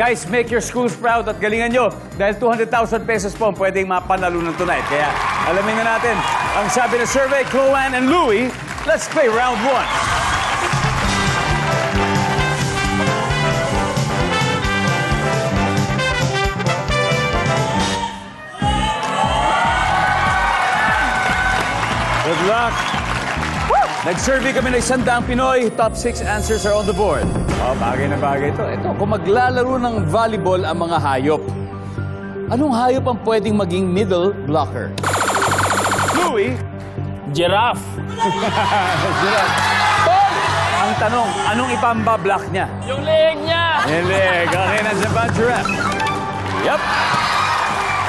Guys, make your schools proud at galingan nyo dahil 200,000 pesos po ang pwedeng mapanalunan tonight. Kaya alamin na natin ang sabi ng survey, Chloan and Louie. Let's play round one. Good luck. Nag-survey kami ng isang daang Pinoy. Top 6 answers are on the board. Oh, bagay na bagay ito. Ito, kung maglalaro ng volleyball ang mga hayop, anong hayop ang pwedeng maging middle blocker? Louie, Giraffe. ang tanong, anong ipamba-block niya? Yung leeg niya. Hindi, okay na sa bad giraffe. Yup.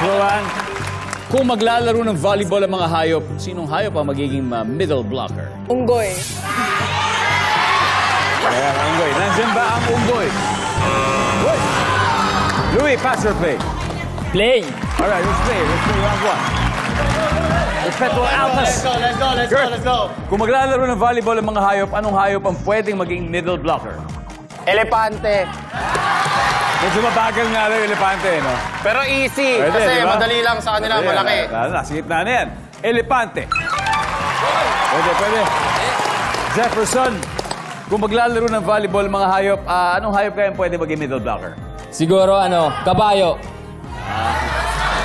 Rowan, kung maglalaro ng volleyball ang mga hayop, sinong hayop ang magiging uh, middle blocker? Unggoy. Kaya ang unggoy. Nandiyan ba ang unggoy? Uy! Louis, pass or play? Play. All right, let's play. Let's play round one. Respeto Altas. Let's go, let's go, let's go, let's go. Kung maglalaro ng volleyball ang mga hayop, anong hayop ang pwedeng maging middle blocker? Elepante. Medyo mabagal nga lang yung elepante, no? Pero easy. Pwede, kasi di ba? madali lang sa kanila, Pwede, malaki. Lalo na, sa gitna na yan. Elepante. Pwede, pwede. Jefferson, kung maglalaro ng volleyball mga hayop, ah, anong hayop kaya pwede maging middle blocker? Siguro ano, kabayo.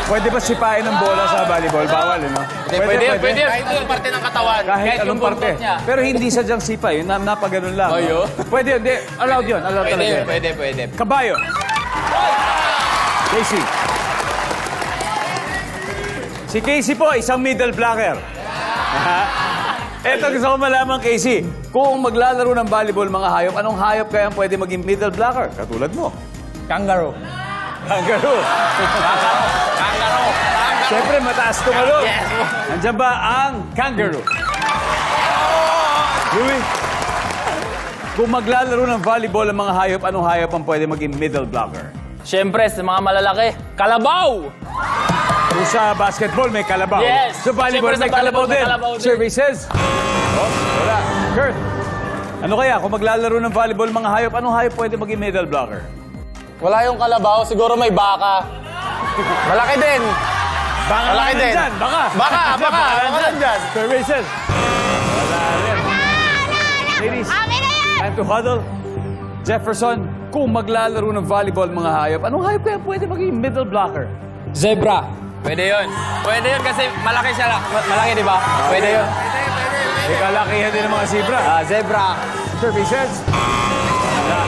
Pwede ba sipain ng bola sa volleyball? Bawal, eh, no? Pwede, pwede, pwede. Kahit anong parte ng katawan. Kahit, Kahit anong yung parte. buntot niya. Pero hindi sadyang sipa, yun. Na, napaganon lang. No? Pwede, hindi. Allowed yun. Allowed talaga. yun. pwede, pwede. Kabayo. Casey. Si Casey po, isang middle blocker. Eto gusto ko malaman, Casey. Kung maglalaro ng volleyball mga hayop, anong hayop kaya ang pwede maging middle blocker? Katulad mo. Kangaroo. Kangaroo. Kangaroo. Siyempre, mataas tumalo. Yes. Nandiyan ba ang kangaroo? Louis, kung maglalaro ng volleyball ang mga hayop, anong hayop ang pwede maging middle blocker? Siyempre, sa mga malalaki, kalabaw. Kung sa basketball, may kalabaw. Yes. Sa volleyball, Siyempre, sa may kalabaw volleyball, may din. kalabaw din. Services. Oh, wala. Kurt, ano kaya? Kung maglalaro ng volleyball mga hayop, anong hayop pwede maging middle blocker? Wala yung kalabaw, siguro may baka. Malaki din. Baka Malaki din. nandyan, baka. Baka, baka, baka nandyan. Services. Wala rin. Ladies, Amin na yan! time to huddle. Jefferson, kung maglalaro ng volleyball mga hayop, anong hayop kaya pwede maging middle blocker? Zebra. Pwede yun. Pwede yun kasi malaki siya lang. Malaki, di ba? Pwede yun. May kalakihan din ng mga zebra. Ah, zebra. Services. Wala.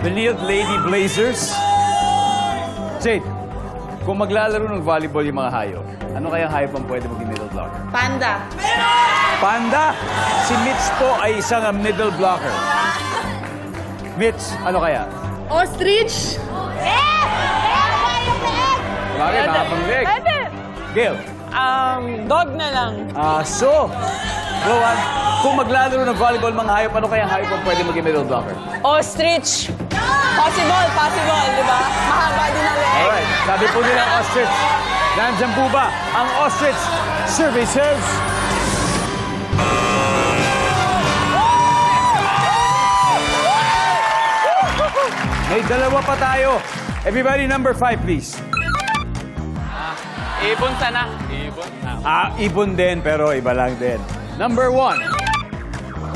Benilde Lady Blazers. Jade, kung maglalaro ng volleyball yung mga hayop, ano kaya hayop ang pwede maging middle blocker? Panda. Panda! Si Mitch po ay isang middle blocker. Mitch, ano kaya? Ostrich. Eh! Bakit? Nakapangleg. Pwede. Gail, Um, dog na lang. aso. Rowan, kung maglalaro ng volleyball mga hayop, ano kaya hayop ang pwede maging middle blocker? Ostrich. Possible, possible, di ba? Mahaba din ang leg. Alright, sabi po nila ostrich. Nandyan po ba ang ostrich services? May dalawa pa tayo. Everybody, number five, please. Ibon sana. Ibon. Ah, ibon din, pero iba lang din. Number one,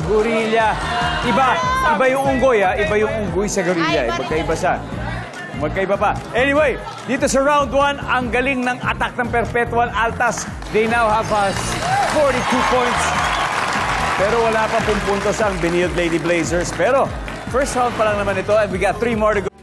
gorilla. Iba, iba yung unggoy, ha? Iba yung unggoy sa gorilla. eh. Magkaiba siya. Magkaiba pa. Anyway, dito sa round one, ang galing ng attack ng Perpetual Altas. They now have us 42 points. Pero wala pa pong puntos ang Benilde Lady Blazers. Pero, first round pa lang naman ito and we got three more to go.